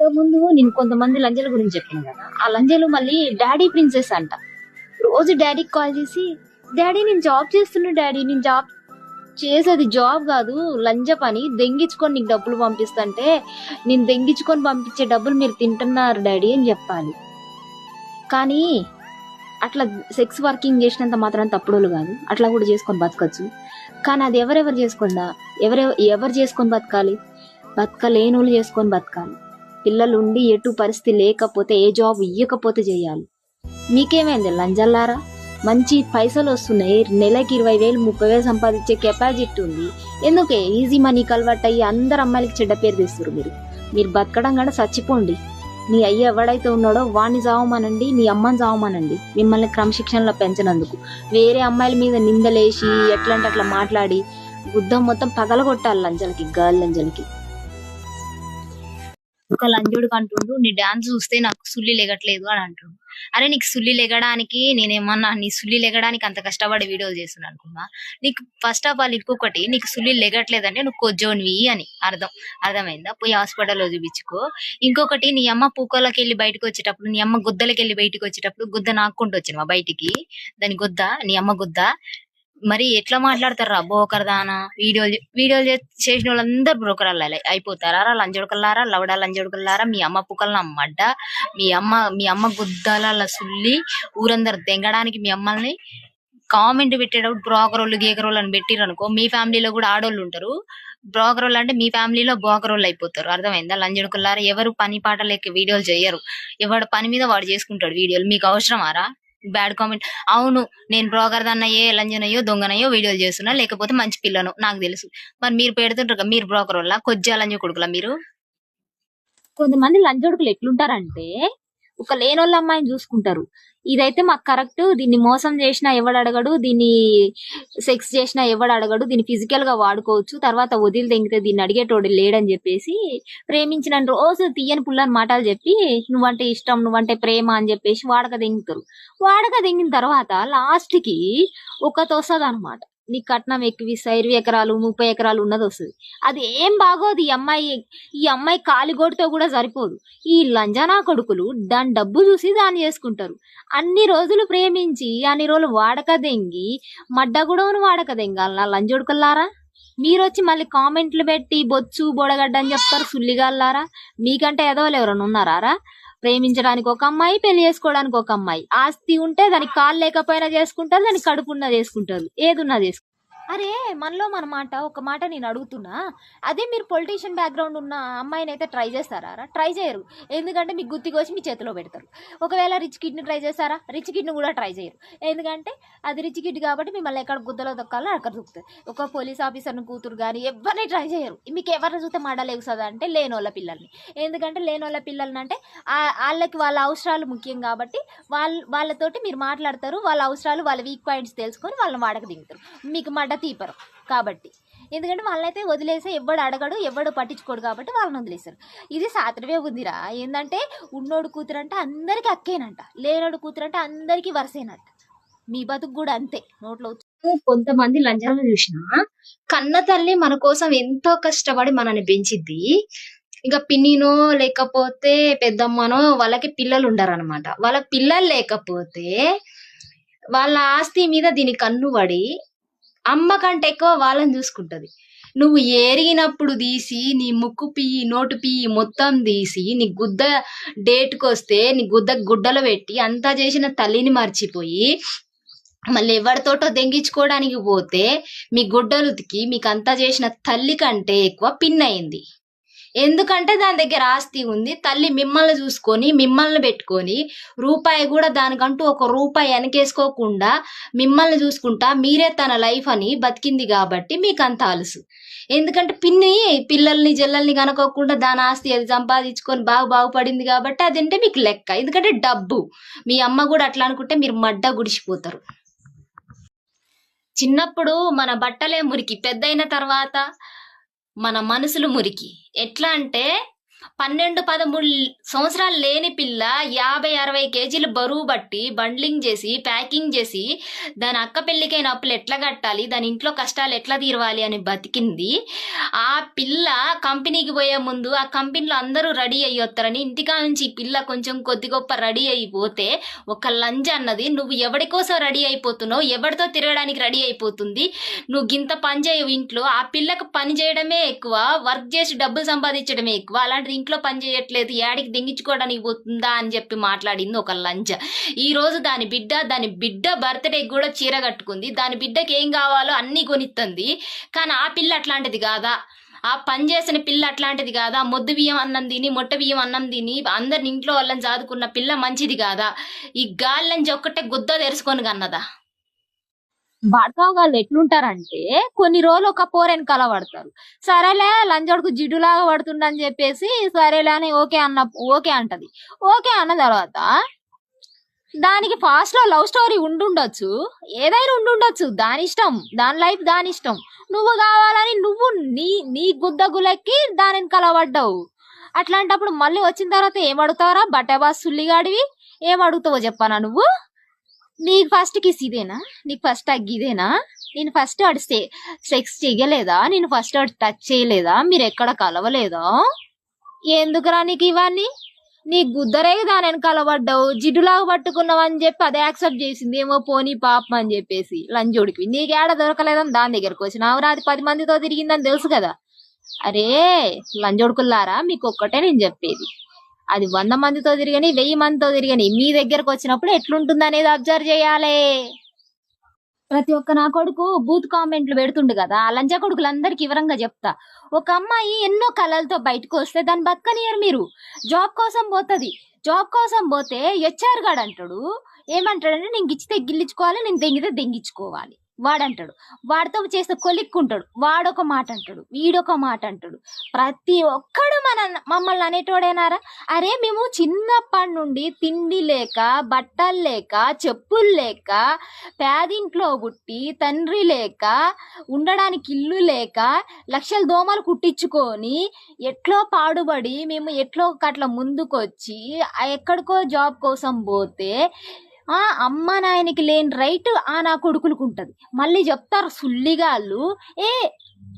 ముందు నేను కొంతమంది లంజల గురించి చెప్పాను కదా ఆ లంజలు మళ్ళీ డాడీ ప్రిన్సెస్ అంట. రోజు డాడీకి కాల్ చేసి డాడీ నేను జాబ్ చేస్తున్నా డాడీ నేను జాబ్ చేసేది జాబ్ కాదు లంజ పని దెంగించుకొని నీకు డబ్బులు పంపిస్తుంటే నేను దెంగించుకొని పంపించే డబ్బులు మీరు తింటున్నారు డాడీ అని చెప్పాలి. కానీ అట్లా సెక్స్ వర్కింగ్ చేసినంత మాత్రం తప్పుడోళ్ళు కాదు. అట్లా కూడా చేసుకొని బతకచ్చు. కానీ అది ఎవరెవరు చేసుకుండా ఎవరెవ ఎవరు చేసుకొని బతకాలి? బతకలేని వాళ్ళు చేసుకొని బతకాలి. పిల్లలు ఉండి ఎటు పరిస్థితి లేకపోతే ఏ జాబ్ ఇయ్యకపోతే చేయాలి మీకేమైంది లంజల్లారా? మంచి పైసలు వస్తున్నాయి నెలకి ఇరవై వేలు ముప్పై వేలు సంపాదించే కెపాసిటీ ఉంది. ఎందుకే ఈజీ మనీకి అలవాటు అయ్యి అందరు అమ్మాయిలకి చెడ్డ పేరు తెస్తారు మీరు? మీరు బతకడం కూడా చచ్చిపోండి. నీ అయ్య ఎవడైతే ఉన్నాడో వాడిని చావమనండి నీ అమ్మని చావమనండి. మిమ్మల్ని క్రమశిక్షణలో పెంచినందుకు. వేరే అమ్మాయిల మీద నిందలేసి ఎట్లాంటి అట్లా మాట్లాడి గుద్దం మొత్తం పగలగొట్టాలి లంజలకి గర్ల్ లంజలకి. ఒక లంజుడు అంటుండు నీ డాన్స్ చూస్తే నాకు సుల్లి లెగట్లేదు అని అంటుండు. అరే నీకు సుల్లి లెగడానికి నేనేమన్నా నీ సుల్లి లెగడానికి అంత కష్టపడి వీడియోలు చేస్తున్నాను అనుకున్నా నీకు ఫస్ట్ ఆఫ్ ఆల్ ఇంకొకటి నీకు సుల్లి లెగట్లేదంటే నువ్వు కొజ్జోనివి అని అర్థం అర్థమైందా? పోయి హాస్పిటల్లో చూపించుకో. ఇంకొకటి నీ అమ్మ పూకోలకి వెళ్ళి బయటకు వచ్చేటప్పుడు నీ అమ్మ గుద్దలకి వెళ్ళి బయటకు వచ్చేటప్పుడు గుద్ద నాక్కుంటూ వచ్చినవా బయటికి? దాని గుద్ద నీ అమ్మ గుద్ద మరి ఎట్లా మాట్లాడతారు రా? బోకర్ వీడియోలు వీడియోలు చేసిన వాళ్ళందరూ బ్రోకర్ అయిపోతారా రా లవడా లంజోడుకల్లారా? మీ అమ్మ పుక్కల మడ్డ మీ అమ్మ మీ అమ్మ గుద్దాల సుల్లి ఊరందరు తెంగడానికి మీ అమ్మల్ని కామెంట్ పెట్టేటప్పుడు బ్రోకర్ వాళ్ళు అని పెట్టిర్రు అనుకో మీ ఫ్యామిలీలో కూడా ఆడోళ్ళు ఉంటారు. బ్రోకర్ అంటే మీ ఫ్యామిలీలో బ్రోకర్ అయిపోతారు. అర్థమైందా? లంజడుకుల్లారా ఎవరు పని పాట లేక వీడియోలు చేయరు. ఎవడు పని మీద వాడు చేసుకుంటాడు వీడియోలు. మీకు అవసరమారా? బ్యాడ్ కామెంట్ అవును నేను బ్రోకర్ దన్నయ్యే లంజనయ్యో దొంగనయ్యో వీడియోలు చేస్తున్నా లేకపోతే మంచి పిల్లను నాకు తెలుసు. మరి మీరు పెడుతుంటారు మీరు బ్రోకర్ వల్ల కొద్దిగా లంజ కొడుకులా మీరు? కొంతమంది లంజోడుకులు ఎట్లుంటారంటే ఒక లేనోళ్ళ అమ్మాయిని చూసుకుంటారు. ఇదైతే మాకు కరెక్ట్. దీన్ని మోసం చేసినా ఎవడు అడగడు. దీన్ని సెక్స్ చేసినా ఎవడు అడగడు. దీన్ని ఫిజికల్గా వాడుకోవచ్చు. తర్వాత వదిలి తెంగితే దీన్ని అడిగేటోడు లేడని చెప్పేసి ప్రేమించిన రోజు తీయని పుల్లని మాటలు చెప్పి నువ్వంటే ఇష్టం నువ్వంటే ప్రేమ అని చెప్పేసి వాడక దెంగుతారు వాడక దెంగిన తర్వాత లాస్ట్కి ఒక తోసదనమాట. నీ కట్నం ఎక్కువ ఇస్తా ఇరవై ఎకరాలు ముప్పై ఎకరాలు ఉన్నది వస్తుంది. అది ఏం బాగోదు ఈ అమ్మాయి ఈ అమ్మాయి కాలిగోటితో కూడా సరిపోదు. ఈ లంజనా కొడుకులు దాని డబ్బు చూసి దాన్ని చేసుకుంటారు. అన్ని రోజులు ప్రేమించి అన్ని రోజులు వాడక దెంగి మడ్డ కూడా వాడక దెంగాలనా లంజోడుకల్లారా? మీరు వచ్చి మళ్ళీ కామెంట్లు పెట్టి బొచ్చు బొడగడ్డ అని చెప్తారు సుల్లిగాళ్ళారా మీకంటే ఎదవలు ఎవరైనా ఉన్నారా ప్రేమించడానికి ఒక అమ్మాయి పెళ్ళి చేసుకోవడానికి ఒక అమ్మాయి. ఆస్తి ఉంటే దానికి కాళ్ళు లేకపోయినా చేసుకుంటారు దానికి కడుపున్నా చేసుకుంటారు. ఏదున్నా చేసుకుంటారు అరే మనలో మన మాట ఒక మాట నేను అడుగుతున్నా. అదే మీరు పొలిటీషియన్ బ్యాక్గ్రౌండ్ ఉన్న అమ్మాయిని అయితే ట్రై చేస్తారా ట్రై చేయరు. ఎందుకంటే మీకు గుత్తి కోసి మీ చేతిలో పెడతారు. ఒకవేళ రిచ్ కిడ్ని ట్రై చేస్తారా? రిచ్ కిడ్ని కూడా ట్రై చేయరు. ఎందుకంటే అది రిచ్ కిడ్ కాబట్టి మిమ్మల్ని ఎక్కడ గుద్దలో దొక్కాలో అక్కడ దొక్కుతుంది ఒక పోలీస్ ఆఫీసర్ని కూతురు కానీ ఎవరిని ట్రై చేయరు. మీకు ఎవరిని చూస్తే మాడలేగుతుంది అంటే లేనోళ్ళ పిల్లల్ని. ఎందుకంటే లేనోళ్ళ పిల్లల్ని అంటే వాళ్ళకి వాళ్ళ అవసరాలు ముఖ్యం కాబట్టి వాళ్ళ వాళ్ళతోటి మీరు మాట్లాడతారు. వాళ్ళ అవసరాలు వాళ్ళ వీక్ పాయింట్స్ తెలుసుకొని వాళ్ళని వాడక దిగుతారు మీకు మడ్డ తీపరు కాబట్టి. ఎందుకంటే వాళ్ళైతే వదిలేసి ఎవడు అడగడు ఎవడు పట్టించుకోడు కాబట్టి వాళ్ళని వదిలేస్తారు ఇది సాత్రవే ఉందిరా. ఏంటంటే ఉన్నోడు కూతురు అంటే అందరికీ అక్కేనంట లేనోడు కూతురు అంటే అందరికీ వరసేనంట. మీ బతుకు కూడా అంతే. నోట్లో కొంతమంది లంజాలను చూసిన కన్న తల్లి మన కోసం ఎంతో కష్టపడి మనని పెంచిద్ది. ఇంకా పిన్నినో లేకపోతే పెద్దమ్మనో వాళ్ళకి పిల్లలు ఉండరు అనమాట వాళ్ళ పిల్లలు లేకపోతే వాళ్ళ ఆస్తి మీద దీని కన్ను పడి అమ్మ కంటే ఎక్కువ వాళ్ళని చూసుకుంటది. నువ్వు ఏరిగినప్పుడు తీసి నీ ముక్కు పియ్యి నోటు పియ్యి మొత్తం తీసి నీ గుద్ద డేట్కి వస్తే నీ గుద్ద గుడ్డలో పెట్టి అంతా చేసిన తల్లిని మర్చిపోయి మళ్ళీ ఎవరితోటో దెంగించుకోవడానికి పోతే మీ గుడ్డలు ఉతికి మీకు అంతా చేసిన తల్లి కంటే ఎక్కువ పిన్ అయింది ఎందుకంటే దాని దగ్గర ఆస్తి ఉంది. తల్లి మిమ్మల్ని చూసుకొని మిమ్మల్ని పెట్టుకొని రూపాయి కూడా దానికంటూ ఒక రూపాయి వెనకేసుకోకుండా మిమ్మల్ని చూసుకుంటా మీరే తన లైఫ్ అని బతికింది కాబట్టి మీకు అంత అలుసు. ఎందుకంటే పిన్ని పిల్లల్ని జల్లల్ని కనుకోకుండా దాని ఆస్తి అది సంపాదించుకొని బాగా బాగుపడింది కాబట్టి అదంటే మీకు లెక్క. ఎందుకంటే డబ్బు. మీ అమ్మ కూడా అట్లా అనుకుంటే మీరు మడ్డ గుడిసిపోతారు చిన్నప్పుడు మన బట్టలే మురికి పెద్దయిన తర్వాత మన మనసులు మురికి. ఎట్లా అంటే పన్నెండు పదమూడు సంవత్సరాలు లేని పిల్ల యాభై అరవై కేజీలు బరువు బట్టి బండ్లింగ్ చేసి ప్యాకింగ్ చేసి దాని అక్క పెళ్ళికైన అప్పులు ఎట్లా కట్టాలి దాని ఇంట్లో కష్టాలు ఎట్లా తీరవాలి అని బతికింది. ఆ పిల్ల కంపెనీకి పోయే ముందు ఆ కంపెనీలో అందరూ రెడీ అయ్యొత్తారని ఇంటికా నుంచి ఈ పిల్ల కొంచెం కొద్ది గొప్ప రెడీ అయిపోతే ఒక లంచ్ అన్నది నువ్వు ఎవడి కోసం రెడీ అయిపోతున్నావు? ఎవరితో తిరగడానికి రెడీ అయిపోతుంది? నువ్వు గింత పని చేయవు ఇంట్లో. ఆ పిల్లకు పని చేయడమే ఎక్కువ వర్క్ చేసి డబ్బులు సంపాదించడమే ఎక్కువ. అలాంటి అలాంటిది ఇంట్లో పని చేయట్లేదు యాడికి దింగించుకోవడానికి పోతుందా అని చెప్పి మాట్లాడింది ఒక లంచ. ఈ రోజు దాని బిడ్డ దాని బిడ్డ బర్త్డే కూడా చీర కట్టుకుంది. దాని బిడ్డకి ఏం కావాలో అన్ని కొనిస్తుంది కానీ ఆ పిల్ల అట్లాంటిది కాదా? ఆ పని చేసిన పిల్ల అట్లాంటిది కాదా? మొద్దు బియ్యం అన్నం తిని మొట్ట బియ్యం అన్నం తిని అందరిని ఇంట్లో వాళ్ళని చాదుకున్న పిల్ల మంచిది కాదా? ఈ గాలిని ఒక్కటే గుద్ద తెరుచుకొని కన్నదా? భర్తావు వాళ్ళు ఎట్లుంటారంటే కొన్ని రోజులు ఒక పోర్ వెనకాల పడతారు. సరేలే లంజోడుకు జిడ్డులాగా పడుతుండని చెప్పేసి సరేలే అని ఓకే అన్న ఓకే అంటది. ఓకే అన్న తర్వాత దానికి ఫాస్ట్లో లవ్ స్టోరీ ఉండుండొచ్చు. ఏదైనా ఉండుండొచ్చు. దాని ఇష్టం. దాని లైఫ్ దాని ఇష్టం. నువ్వు కావాలని నువ్వు నీ నీ గుద్ద గులెక్కి దాని వెనకాల పడ్డావు. అట్లాంటప్పుడు మళ్ళీ వచ్చిన తర్వాత ఏం అడుగుతావరా బట్టబా సుల్లిగాడివి. ఏం అడుగుతావో చెప్పానా నువ్వు? నీకు ఫస్ట్ కిస్ ఇదేనా? నీకు ఫస్ట్ అగ్గి ఇదేనా? నేను ఫస్ట్ ఆడు సెక్స్ చేయలేదా? నేను ఫస్ట్ ఆడు టచ్ చేయలేదా? మీరు ఎక్కడ కలవలేదా? ఎందుకురా నీకు ఇవన్నీ? నీ గుద్దరే దాని వెనకాల పడ్డావు జిడ్డులాగా పట్టుకున్నావు అని చెప్పి అదే యాక్సెప్ట్ చేసింది. ఏమో పోనీ పాపం అని చెప్పేసి లంజోడికి. నీకు ఏడ దొరకలేదని దాని దగ్గరకు వచ్చినావు అది పది మందితో తిరిగిందని తెలుసు కదా. అరే లంజోడుకుల్లారా మీకు ఒక్కటే నేను చెప్పేది. అది వంద మందితో తిరిగని వెయ్యి మందితో తిరిగని మీ దగ్గరకు వచ్చినప్పుడు ఎట్లుంటుంది అనేది అబ్జర్వ్ చేయాలి. ప్రతి ఒక్క నా కొడుకు బూత్ కామెంట్లు పెడుతుండు కదా ఆ కొడుకులు కొడుకులందరికి వివరంగా చెప్తా. ఒక అమ్మాయి ఎన్నో కళలతో బయటకు వస్తే దాన్ని బతకనియరు మీరు. జాబ్ కోసం పోతుంది. జాబ్ కోసం పోతే హెచ్ఆర్ గాడు అంటాడు ఏమంటాడంటే నేను గిచ్చితే గిల్లించుకోవాలి నేను దెంగితే దెంగించుకోవాలి వాడంటాడు. వాడితో చేస్తే కొలిక్కుంటాడు. వాడొక మాట అంటాడు వీడొక మాట అంటాడు ప్రతి ఒక్కడు మన మమ్మల్ని అనేటోడేనారా? అరే మేము చిన్నప్పటి నుండి తిండి లేక బట్టలు లేక చెప్పులు లేక పేదింట్లో పుట్టి తండ్రి లేక ఉండడానికి ఇల్లు లేక లక్షల దోమలు కుట్టించుకొని ఎట్లో పాడుబడి మేము ఎట్లో అట్లా ముందుకొచ్చి ఎక్కడికో జాబ్ కోసం పోతే ఆ అమ్మ నాయనకి లేని రైట్ ఆ నా కొడుకులకు ఉంటుంది. మళ్ళీ చెప్తారు సుల్లిగాళ్ళు ఏ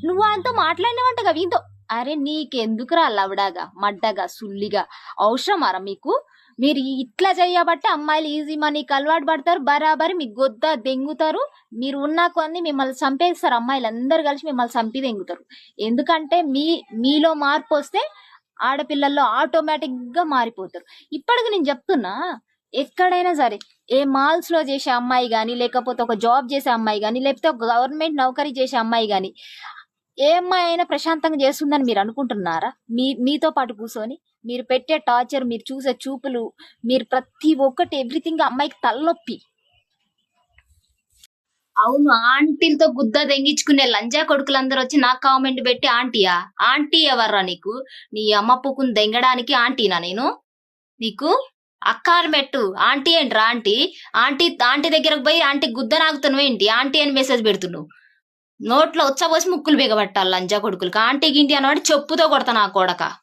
నువ్వు అంతా మాట్లాడినవంట వీంతో. అరే నీకెందుకురా లవడాగా మడ్డగా సుల్లిగా? అవసరమారా మీకు? మీరు ఇట్లా చేయబట్టి అమ్మాయిలు ఈజీ మనీకి అలవాటు పడతారు బరాబరి మీకు గొద్ద దెంగుతారు. మీరు ఉన్నా కొన్ని మిమ్మల్ని చంపేస్తారు అమ్మాయిలు అందరు కలిసి మిమ్మల్ని చంపి దెంగుతారు. ఎందుకంటే మీ మీలో మార్పు వస్తే ఆడపిల్లల్లో ఆటోమేటిక్గా మారిపోతారు. ఇప్పటికి నేను చెప్తున్నా ఎక్కడైనా సరే ఏ మాల్స్లో చేసే అమ్మాయి కానీ లేకపోతే ఒక జాబ్ చేసే అమ్మాయి కానీ లేకపోతే ఒక గవర్నమెంట్ నౌకరీ చేసే అమ్మాయి కానీ ఏ అమ్మాయి అయినా ప్రశాంతంగా చేస్తుందని మీరు అనుకుంటున్నారా? మీ మీతో పాటు కూర్చొని మీరు పెట్టే టార్చర్ మీరు చూసే చూపులు మీరు ప్రతి ఒక్కటి ఎవ్రీథింగ్ అమ్మాయికి తలనొప్పి. అవును ఆంటీలతో గుద్ద తెంగించుకునే లంజా కొడుకులందరూ వచ్చి నాకు కామెంట్ పెట్టి ఆంటీయా? ఆంటీ ఎవర్రా నీకు? నీ అమ్మ పుకుని దెంగడానికి ఆంటీనా నేను? నీకు? అక్కారు పెట్టు. ఆంటీ ఏంట్రా ఆంటీ? ఆంటీ ఆంటీ దగ్గరకు పోయి ఆంటీ గుద్ద నాకుతున్నావు ఏంటి? ఆంటీ అని మెసేజ్ పెడుతున్నావు. నోట్లో ఉచ్చబోసి ముక్కులు బిగబట్టాలి లంజా కొడుకులకి. ఆంటీ గింటి అన్నవాడు? చెప్పుతో కొడతా నా కొడక.